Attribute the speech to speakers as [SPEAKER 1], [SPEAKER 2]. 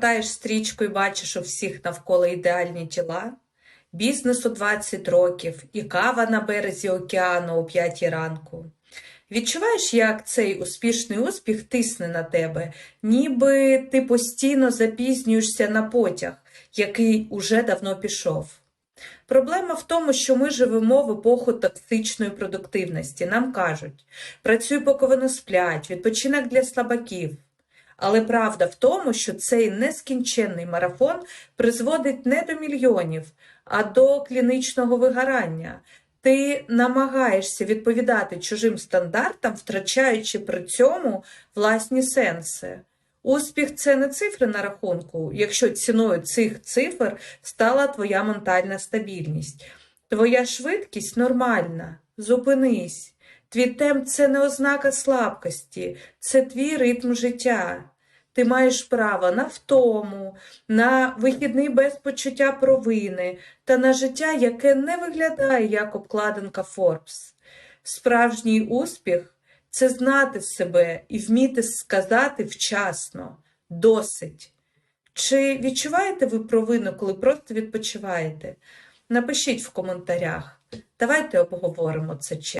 [SPEAKER 1] гортаєш стрічку і бачиш у всіх навколо ідеальні тіла, бізнесу 20 років і кава на березі океану о 5 ранку. Відчуваєш, як цей успішний успіх тисне на тебе, ніби ти постійно запізнюєшся на потяг, який уже давно пішов. Проблема в тому, що ми живемо в епоху токсичної продуктивності. Нам кажуть, працюй, поки вони сплять, відпочинок для слабаків. Але правда в тому, що цей нескінченний марафон призводить не до мільйонів, а до клінічного вигорання. Ти намагаєшся відповідати чужим стандартам, втрачаючи при цьому власні сенси. Успіх це не цифри на рахунку, якщо ціною цих цифр стала твоя ментальна стабільність. Твоя швидкість нормальна, зупинись. Твій темп це не ознака слабкості, це твій ритм життя. Ти маєш право на втому, на вихідний без почуття провини та на життя, яке не виглядає як обкладинка Forbes. Справжній успіх це знати себе і вміти сказати вчасно, досить. Чи відчуваєте ви провину, коли просто відпочиваєте? Напишіть в коментарях. Давайте обговоримо це.